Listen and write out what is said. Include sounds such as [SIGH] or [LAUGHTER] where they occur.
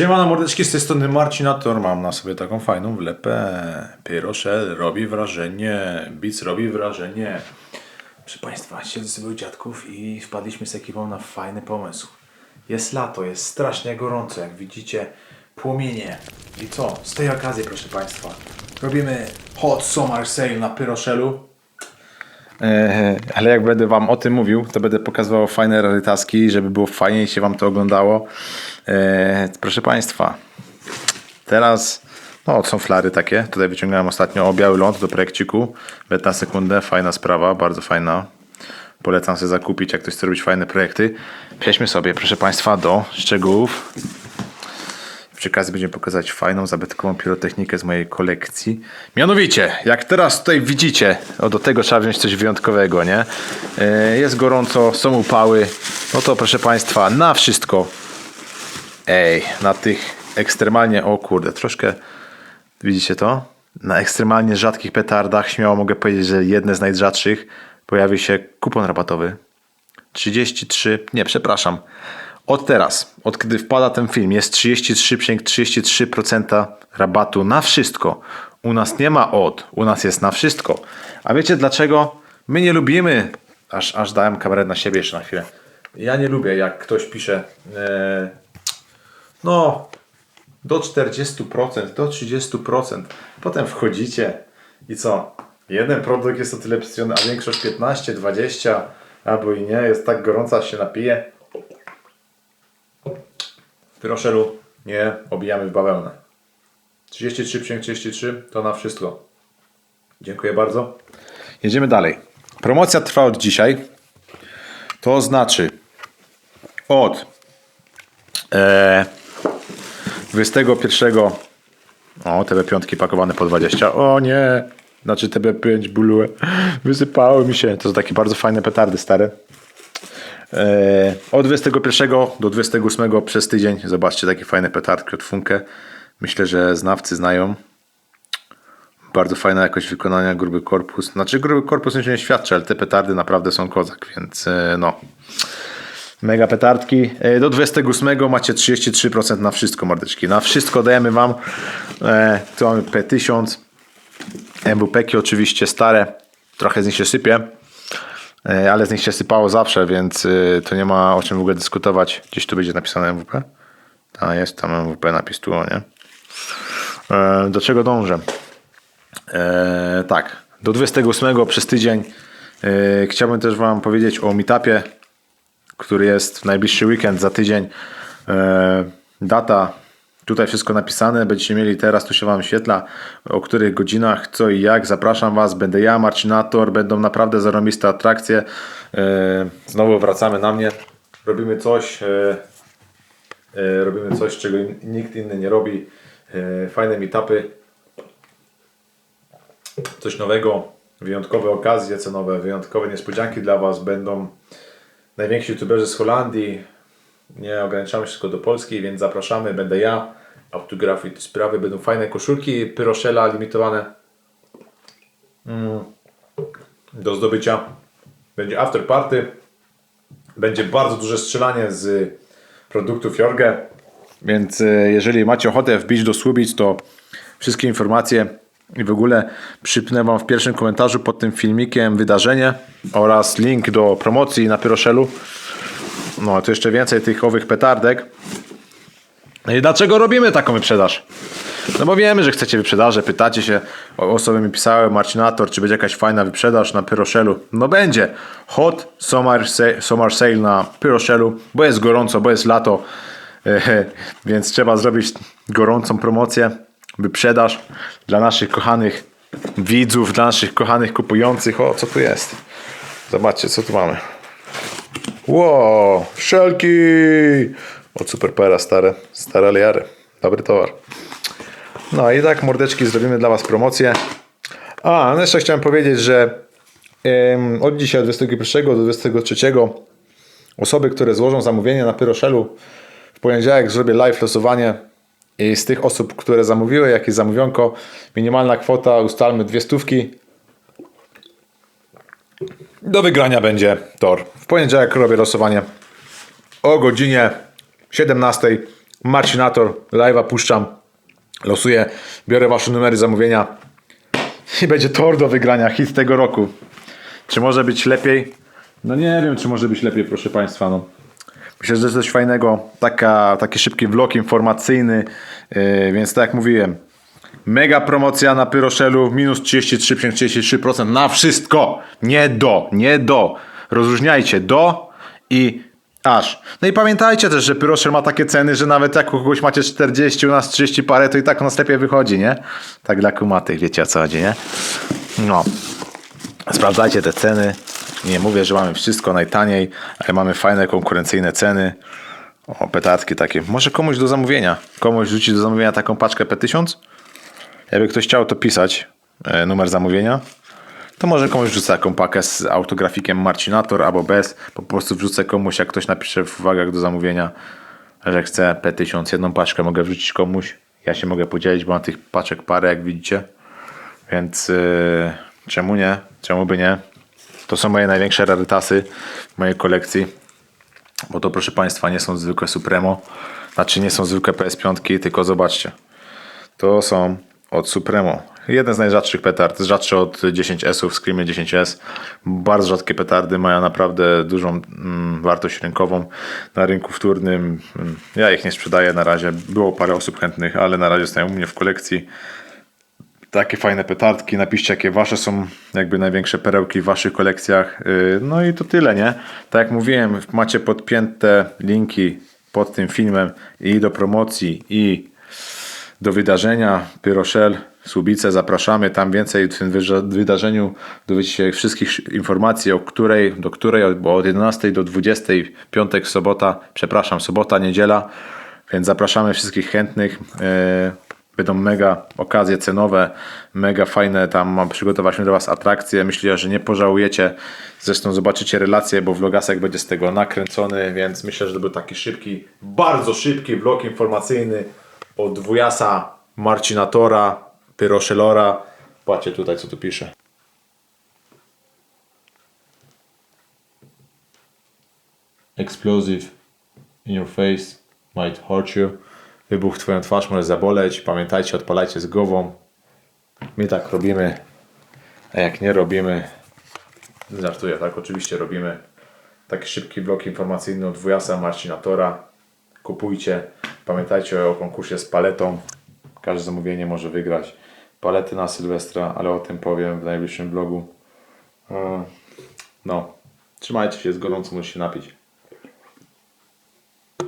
Siemano mordeczki, z tej strony Marcinator. Mam na sobie taką fajną wlepę. Pyroszel robi wrażenie. Beats robi wrażenie. Proszę Państwa, siedzę sobie u dziadków i wpadliśmy z ekipą na fajny pomysł. Jest lato, jest strasznie gorąco, jak widzicie, płomienie. I co? Z tej okazji, proszę Państwa, robimy Hot Summer Sale na Pyroszelu. E, ale jak będę wam o tym mówił, to będę pokazywał fajne rarytaski, żeby było fajniej się wam to oglądało. E, proszę Państwa, teraz no, są flary takie. Tutaj wyciągałem ostatnio o biały ląd do projekciku. Bet na sekundę, fajna sprawa, bardzo fajna. Polecam sobie zakupić, jak ktoś chce robić fajne projekty. Przejdźmy sobie, proszę Państwa, do szczegółów. Przy okazji będziemy pokazać fajną, zabytkową pirotechnikę z mojej kolekcji. Mianowicie, jak teraz tutaj widzicie, o, do tego trzeba wziąć coś wyjątkowego, nie? E, Jest gorąco, są upały. No to proszę Państwa, na wszystko. Ej, na tych ekstremalnie, o kurde, troszkę, widzicie to? Na ekstremalnie rzadkich petardach, śmiało mogę powiedzieć, że jedne z najrzadszych, pojawi się kupon rabatowy. 33, nie, przepraszam. Od teraz, od kiedy wpada ten film, jest 33,33% rabatu na wszystko. U nas nie ma od, u nas jest na wszystko. A wiecie dlaczego? My nie lubimy, aż, aż dałem kamerę na siebie jeszcze na chwilę. Ja nie lubię, jak ktoś pisze, e, no, do 40%, do 30%. Potem wchodzicie i co? Jeden produkt jest o tyle przyciągny, a większość 15, 20, albo i nie, jest tak gorąca, się napije. W nie obijamy w bawełnę. 33,33 to na wszystko. Dziękuję bardzo. Jedziemy dalej. Promocja trwa od dzisiaj. To znaczy od e, 21 o, TB5 pakowane po 20. O nie! Znaczy TB5 bulue. Wysypały mi się. To są takie bardzo fajne petardy stare. E, od 21 do 28 przez tydzień. Zobaczcie takie fajne petardki od Funke. Myślę, że znawcy znają. Bardzo fajna jakość wykonania, gruby korpus. Znaczy gruby korpus nie świadczy, ale te petardy naprawdę są kozak, więc e, no. Mega petardki. E, Do 28 macie 33% na wszystko, mordeczki. Na wszystko dajemy Wam. Tu mamy P1000. MWP-ki oczywiście stare. Trochę z nich się sypie. E, Ale z nich się sypało zawsze, więc e, to nie ma o czym w ogóle dyskutować. Gdzieś tu będzie napisane MWP. A jest tam MWP napis tu, nie? E, Do czego dążę? Tak, do 28 przez tydzień chciałbym też Wam powiedzieć o meetupie, który jest w najbliższy weekend za tydzień. Data, tutaj wszystko napisane, będziecie mieli teraz, tu się Wam świetla, o których godzinach, co i jak. Zapraszam Was, będę ja, Marcinator, będą naprawdę zarobiste atrakcje. E, znowu wracamy na mnie. Robimy coś, e, e, robimy coś, czego nikt inny nie robi. Fajne meetupy, coś nowego, wyjątkowe okazje cenowe, wyjątkowe niespodzianki dla Was będą najwięksi youtuberzy z Holandii. Nie ograniczamy się tylko do Polski, więc zapraszamy. Będę ja, autografy i te sprawy. Będą fajne koszulki, pyroszela limitowane mm, do zdobycia. Będzie after party. Będzie bardzo duże strzelanie z produktów Jorge. Więc e, jeżeli macie ochotę wbić do Słubic, to wszystkie informacje i w ogóle przypnę Wam w pierwszym komentarzu pod tym filmikiem wydarzenie oraz link do promocji na Pyroszelu. No, a jeszcze więcej tych owych petardek. No I dlaczego robimy taką wyprzedaż? No bo wiemy, że chcecie wyprzedaże, pytacie się, osoby mi pisały, Marcinator, czy będzie jakaś fajna wyprzedaż na Pyroszelu? No będzie. Hot Summer, sa- summer Sale na Pyroszelu, bo jest gorąco, bo jest lato, [LAUGHS] więc trzeba zrobić gorącą promocję, wyprzedaż dla naszych kochanych widzów, dla naszych kochanych kupujących. O, co tu jest? Zobaczcie, co tu mamy. Wow, szelki! Od Superpera stare, stare liary. Dobry towar. No i tak, mordeczki, zrobimy dla Was promocję. A, no jeszcze chciałem powiedzieć, że em, od dzisiaj, od 21 do 23 osoby, które złożą zamówienie na Pyroszelu w poniedziałek zrobię live losowanie i z tych osób, które zamówiły jakieś zamówionko, minimalna kwota ustalmy dwie stówki. Do wygrania będzie tor. W poniedziałek robię losowanie o godzinie 17 Marcinator, live'a puszczam, losuję, biorę wasze numery zamówienia i będzie tor do wygrania, hit tego roku. Czy może być lepiej? No nie wiem, czy może być lepiej, proszę Państwa. No. Myślę, że coś fajnego. Taka, taki szybki vlog informacyjny. Yy, więc tak jak mówiłem, mega promocja na Pyroszelu, minus 33,33% na wszystko. Nie do, nie do. Rozróżniajcie do i aż. No i pamiętajcie też, że Pyroszel ma takie ceny, że nawet jak u kogoś macie 40, u nas 30 parę, to i tak na sklepie wychodzi, nie? Tak dla kumatych, wiecie o co chodzi, nie? No. Sprawdzajcie te ceny. Nie mówię, że mamy wszystko najtaniej, ale mamy fajne, konkurencyjne ceny. O, petardki takie. Może komuś do zamówienia. Komuś rzucić do zamówienia taką paczkę P1000? Jakby ktoś chciał to pisać, e, numer zamówienia, to może komuś wrzucę taką pakę z autografikiem Marcinator albo bez. Po prostu wrzucę komuś, jak ktoś napisze w uwagach do zamówienia, że chce P1000, jedną paczkę mogę wrzucić komuś. Ja się mogę podzielić, bo mam tych paczek parę, jak widzicie. Więc yy, czemu nie? Czemu by nie? To są moje największe rarytasy w mojej kolekcji. Bo to proszę Państwa nie są zwykłe Supremo. Znaczy nie są zwykłe PS5, tylko zobaczcie. To są od Supremo. Jeden z najrzadszych petard, rzadszy od 10S-ów, Screamy 10S. Bardzo rzadkie petardy, mają naprawdę dużą mm, wartość rynkową na rynku wtórnym. Ja ich nie sprzedaję na razie. Było parę osób chętnych, ale na razie stoją u mnie w kolekcji takie fajne petardki. Napiszcie, jakie wasze są jakby największe perełki w waszych kolekcjach. Yy, No i to tyle, nie? Tak jak mówiłem, macie podpięte linki pod tym filmem i do promocji, i do wydarzenia Pyroszel Słubice. Zapraszamy tam więcej w tym wydarzeniu. Dowiecie się wszystkich informacji, o której, do której, bo od 11 do 20, piątek, sobota, przepraszam, sobota, niedziela. Więc zapraszamy wszystkich chętnych. Yy, Będą mega okazje cenowe, mega fajne. Tam przygotowaliśmy dla Was atrakcje. Myślę, że nie pożałujecie. Zresztą zobaczycie relacje, bo vlogasek będzie z tego nakręcony, więc myślę, że to był taki szybki, bardzo szybki vlog informacyjny od dwujasa Marcinatora, Pyroszelora. Patrzcie tutaj, co tu pisze. Explosive in your face might hurt you. Wybuch twoją twarz może zaboleć. Pamiętajcie, odpalajcie z głową. My tak robimy. A jak nie robimy, żartuję, tak? Oczywiście robimy. Taki szybki blok informacyjny od dwujasa Marcinatora. Kupujcie. Pamiętajcie o konkursie z paletą. Każde zamówienie może wygrać palety na Sylwestra, ale o tym powiem w najbliższym vlogu. E, No, trzymajcie się, z gorąco muszę się napić.